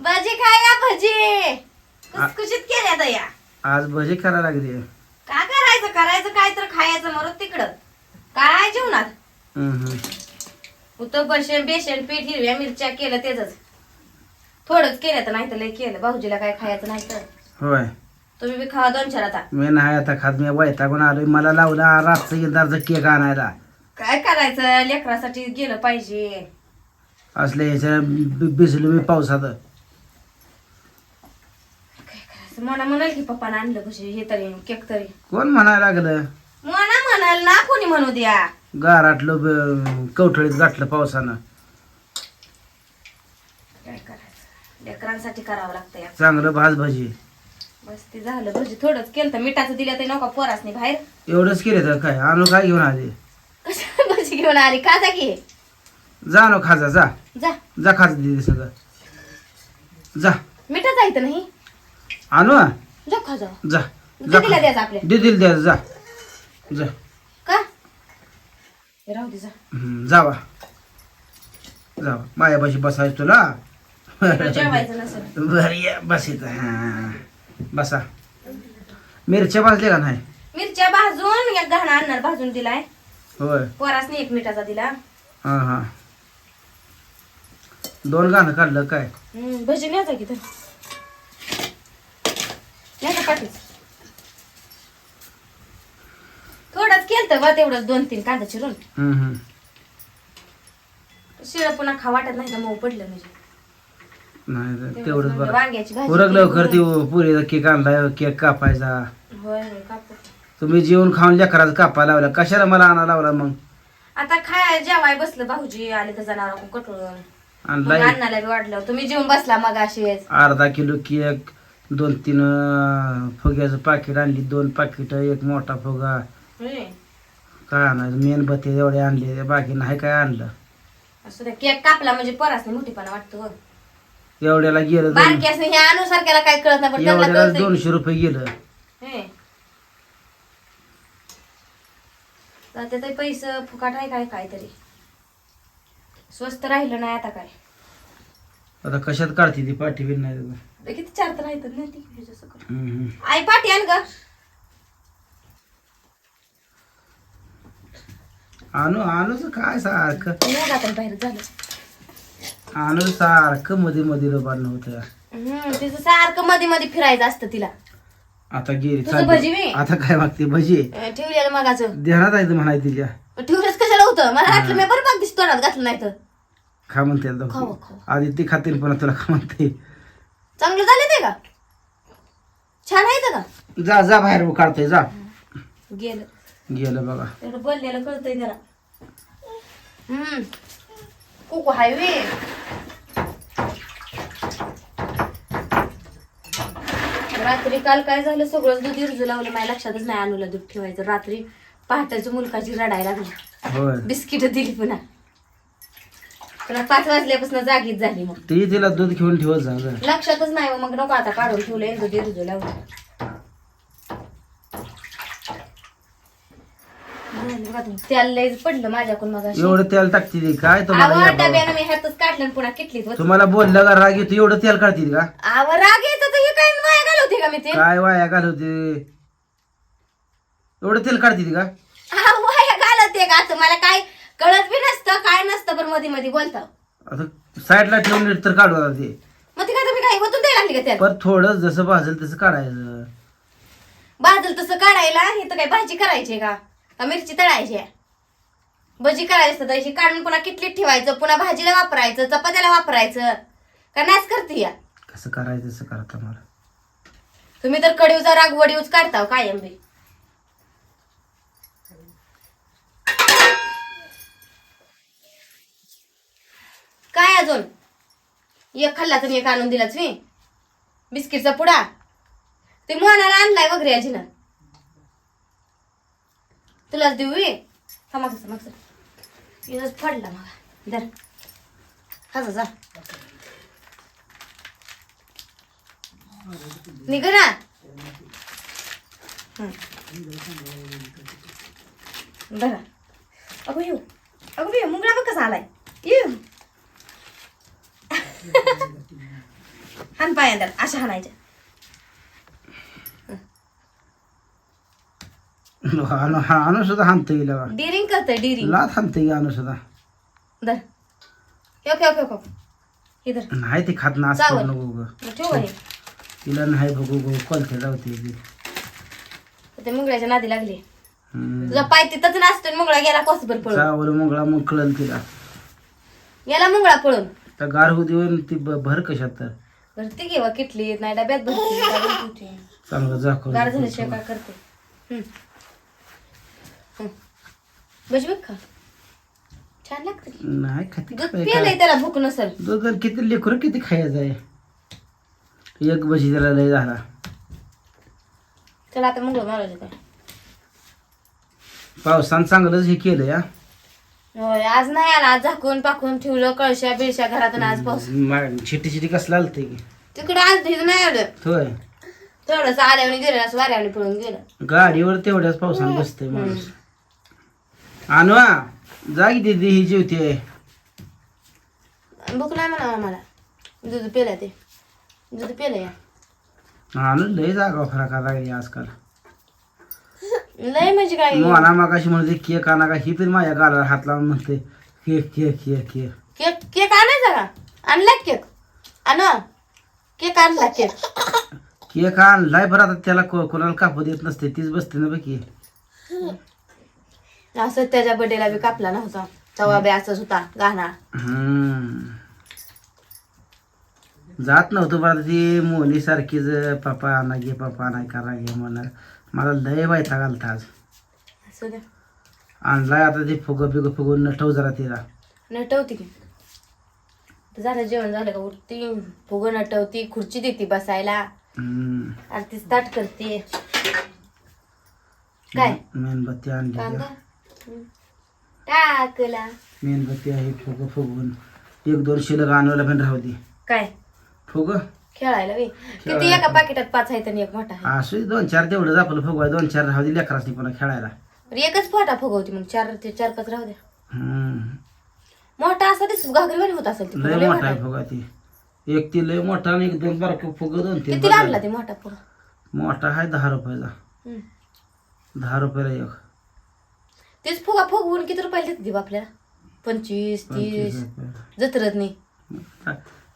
भजी खाया भजी. कुसकुशीत केल्या दया आज भजी करायला लागली. काय करायचं? करायचं काय तर खायचं मरत तिकडं. काय जेवणात. उतं बशेन बेसन पीठ हिरव्या मिरच्या केलं तेच थोडंच केलं तर नाही तर लय केलं. भाऊजीला काय खायचं नाही तर. होय. तुम्ही बी खावा दोन चार आता. मी नाही आता खात. मी वैतागून आलोय. मला लावला रातचं इंदारचा केक आणायला. काय करायचं? लेकरासाठी गेलं पाहिजे. असले ह्याच्या बि- भिजलो मी पावसात मला म्हणाल की पप्पानं आणलं कशी हे तरी केक तरी. कोण म्हणायला लागलं? म्हणा म्हणाल ना कोणी म्हणू द्या. गाराटलं ब- कवठळीत गाठलं पावसानं. काय करायचं? लेकरांसाठी करावं लागतं या. चांगलं भाज भजी बस ते झालं. भजी थोडंच केलं तर मिठाचं दिलं तरी नका पोरासनी बाहेर. एवढंच केले तर काय? आणू काय घेऊन आले? भजी घेऊन आली? का जा की. जा नो खाजा जा. जा. जा खाज दिदी सगळं. जा. मिठा जायचं नाही. आणू हा? जा खा जा. जा जा दिदीला द्यायचं आपल्या. दिदीला द्या जा. जा. का? हे राहू दे जा. हम्म, जावा. जावा. मायापाशी बसायचं तुला? तुला जेवायचं नसेल. बर या बस इथं हा. बसा. मिरच्या भाजल्या का नाही? मिरच्या भाजून एक गहना आणणार भाजून दिलाय. होय. पोरासनी एक मिठाचा दिला. हा हा. दोन गाणं काढलं काय? हम्म, भजी न्यायचा की तर थोडंच केलं बा तेवढंच दोन तीन कांदा चिरून. हम्म, हम्म. शिळ पुन्हा खा वाटत नाही का? मऊ पडलं म्हणजे. नाही तर तेवढंच म्हणलं, बरं. वांग्याची भाजी उरक केली लवकर ती. पुरीचा केक आणलाय केक कापायचा. होय होय कापू तुम्ही जेवण खाऊन लेकराचा कापायला लावला. कशाला मला आणा लावला मग? आता खाय जेवाय बसलं भाऊजी आले तर जनावर कटून मग आणलाय अन्नाला बी वाढलं. तुम्ही जेवून बसला मग असेच अर्धा किलो केक दोन तीन फुग्याचं पाकिट आणली दोन पाकिट एक मोठा फुगा. काय आणायचं मेणबत्ती एवढे आणले बाकी नाही काय आणलं असं केक कापला म्हणजे परासने मोठीपणा वाटतो. एवढ्याला गेलं बारक्यासने हे अनुसारख्याला काय कळत नाही पण त्यांना एवढ्याला कळतंय. दोनशे रुपये गेलं हे. जाते ते पैसे फुकाट आहे काय काहीतरी स्वस्त राहिलं नाही आता काय आता कशात काढते ती पाठी बिन नाही किती चार तर ना ती. कर. आई पाठी आण ग. आणू आणूच काय सारखं? आता बाहेर झालं आणू सारखं मध्ये मध्ये लोबाडणं होतं हम्म तिचं सारखं मध्ये मध्ये फिरायचं असतं तिला. आता गेली तुझं चालली. भजी? आता काय मागते? भजी. अं, ठेवलेलं मगाचं. ध्यानात आहे म्हणाय तिच्या ठेवलंच कशाला होतं? मला वाटलं मी बरं बाग दिसतो तोंडात घातलं नाही तर. खा म्हणते आता. आधी ती खातील पण तुला खा म्हणते. चांगलं झालं ते का? छान आहे का? जा जा बाहेर काढतोय जा. गेलं. गेलं बघा. बोललेलं कळतंय त्याला. हम्म. कुकू हायवे रात्री काल काय झालं? सगळंच दूध इरजू लावलं. माझ्या लक्षातच नाही आणूला दूध ठेवायचं. रात्री पहाटेच्या मुलकाची रडायला लागली. होय. बिस्किट दिली पुन्हा. पुन्हा पाच वाजल्यापासून जागीच झाली मग. ती तिला दूध घेऊन ठेवत जा. लक्षातच नाही मग नको आता काढून ठेवलं दूध इरजू लावलं झालं बघा तुम्ही. त्याला पडलं माझ्याकडून मग एवढं तेल टाकते ती काय तुम्हाला या बाबा? डब्यानं मी हातच काढलं आणि पुन्हा किटलीत होत. तुम्हाला बोललं का राग येतो एवढं तेल काढतील का? आव राग येतं तर हे काय माया घालवते का मी ते? काय वाया घालवते? एवढं तेल काढतील का? वाया घालवते का? असं मला काय कळत बी नसतं काय नसतं पण मध्ये मध्ये बोलता. आता साईडला ठेवून नीट तर काढू आता ते. मग ते काय तुम्ही काय वतून द्यायला लागली का पण थोडं जसं भाजेल तसं काढायचं. बाजल तसं काढायला हे तर काय भाजी करायची का? का मिरची तळायची? आहे भजी करायची असतं तशी काढून पुन्हा किटलीत ठेवायचं पुन्हा भाजीला वापरायचं चपात्याला वापरायचं. का नाच करते या? कसं करायचं तसं करता मला. तुम्ही तर कडीवचा राग वडीवच काढता हो कायम बी. काय अजून? एक खाल्ला तर एक आणून दिलाच मी. बिस्किटचा पुडा. ते मोहनाला आणलाय वगैरे आजीनं. तुलाच देऊ ये थांबा इथंच पडला मग. दर खाजा जा निघ ना. बरं अगो येऊ अगो येऊ मुंगळा मग कसा आलाय. पायांदर अशा हाणायच्या. आणू सुद्धा हाणता येईल. डिरिंग करतोय डिरिंग लाथ हाणता येईल आणू सुद्धा. धर. ओके ओके ओके इधर नाही ते खात ना. असं नको ठेव तिला नाही बघू बघू कोणत्या जावते ती. मुंगळ्याच्या नादी लागली. तुझा पाय तिथंच नाचतो मुंगळा गेला कोसभर पळून. चावल मुंगळा मग कळल तिला. गेला मुंगळा पळून. तर गार होऊ देऊन ती भर कशात तर. बरं ती घेवा किटली नाही डब्यात भरती डब्यात ठेवते. चांगलं जाखो गार झाल्याशिवाय काय करते? हम्म. का छान लागतं की. नाही खाती दूध काय? त्याला भूक नसल. दूध किती लेकर किती खायचं आहे? एक भजी त्याला लय झाला. चला आता मुंगळ मारायचं काय पावसानं चांगलंच हे केलं या. होय आज नाही आला आज झाकून पाकून ठेवलं कळशा बिळशा घरातून आज पाऊस. छिटी छिटी कसलं आलं ते की तिकडे आज भिजून नाही आलं. होय. थोडस आल्याने गेलं असं वाऱ्याने पळून गेलं. गाडीवर तेवढ्याच पावसानं बसतंय माणूस. आणवा जा की दीदी ही जेवते भूक नाही म्हणा आम्हाला. दूध पेलं ते. दूध पेलं या. आणून लय जागा फरका लागली आजकाल. लय म्हणजे काय? मोना मागाशी म्हणते केक आणा का? ही पण माझ्या गालाला हात लावून म्हणते cake cake cake cake. Cake cake आणायचा का आणला केक? आण. केक आणला केक. केक आणलाय बरं आता त्याला को- कोणाला कापू देत नसते तीच बसते ना बाकी. असं त्याच्या बर्थडेला बी कापला नव्हता. तेव्हा बी असंच होता गाणा. हम्म. जात नव्हतं बरं ती मोनी सारखीच पप्पा आणा घे पप्पा आणा करा घे म्हणणार. मला लय वैताग आलता आज. असं द्या. आणलाय आता ते फुगं बिगं फुगून नटव जरा तिला. नटवती की. तर झालं जेवण झालं का? उठती फुगं नटवती खुर्ची देते बसायला. हम्म. आरती स्टार्ट करते काय? मेणबत्ती आणली कांदा? हम्म. टाकला. मेणबत्ती आहे फुगं फुगून. एक दोन शिलक आणवायला पण राहू दे. काय? फुग? खेळायला बी. किती एका पाकिटात पाच आहेत आणि एक मोठा आहे. असू दोन चार तेवढंच आपलं फुगवाय दोन चार राहू दे लेकरासनी पुन्हा खेळायला. बरं, एकच फोटा फुगवती मग चार ते चार पाच राहू द्या. हम्म. मोठा असा दिसतो घागरीवाणी होत असेल ती लय मोठा मोठा आहे आहे. फुगा ती एक ती लय मोठा आणि एक दोन बारक फुग दोन तीन आणला बारकं. ते मोठा फुगा मोठा आहे दहा रुपयाचा हम्म. दहा रुपयाला एक. तेच फुगा फुगवून किती रुपयाला देते ती आपल्याला? पंचवीस तीस रुपये. जत्रत नाही.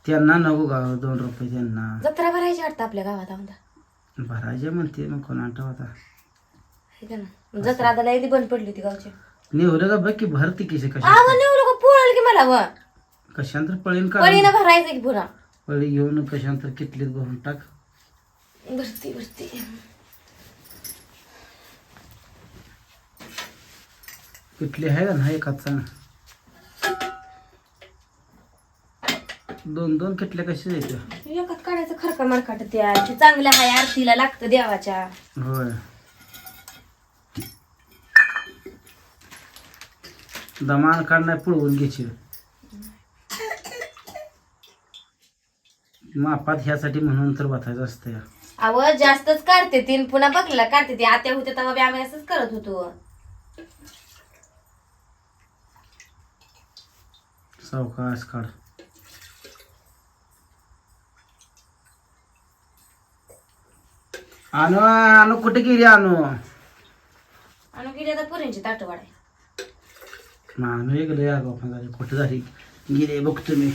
त्यांना नको गाव दोन रुपये त्यांना. जत्रा भरायची वाटतं आपल्या गावात आमदा भरायचे म्हणते मग कोण आठवता आता? हे का ना जत्रा आता लय बंद पडली ती गावची. निवलं का बघ की भरती कशा आवा नेऊ का पोळल की मला व कशांतर पळीन का? पळीनं भरायचं की पुरा. पळी घेऊन कशांतर किटलीत भरून टाक. भरती भरती. किटली आहे का नाही एकाच? सांग दोन दोन किटल्या कशा येते एकात काढायचं खरका मरकाट त्या. ते चांगलं आहे आरतीला लागतं देवाच्या. होय. दमान काढणार पुळवून घ्यायची. मापात ह्यासाठी म्हणून तर बसायचं असतं अव जास्तच काढते ती आणि पुन्हा बघलेला काढते ती. आत्या होते तेव्हा बी आम्ही असंच करत होतो. सावकाश काढ. आणू आणू कुठे गेली आणू आणि गेली आता पुरींची ताटवाड आहे आणू पण झाली कुठे झाली? गेले बघतो मी.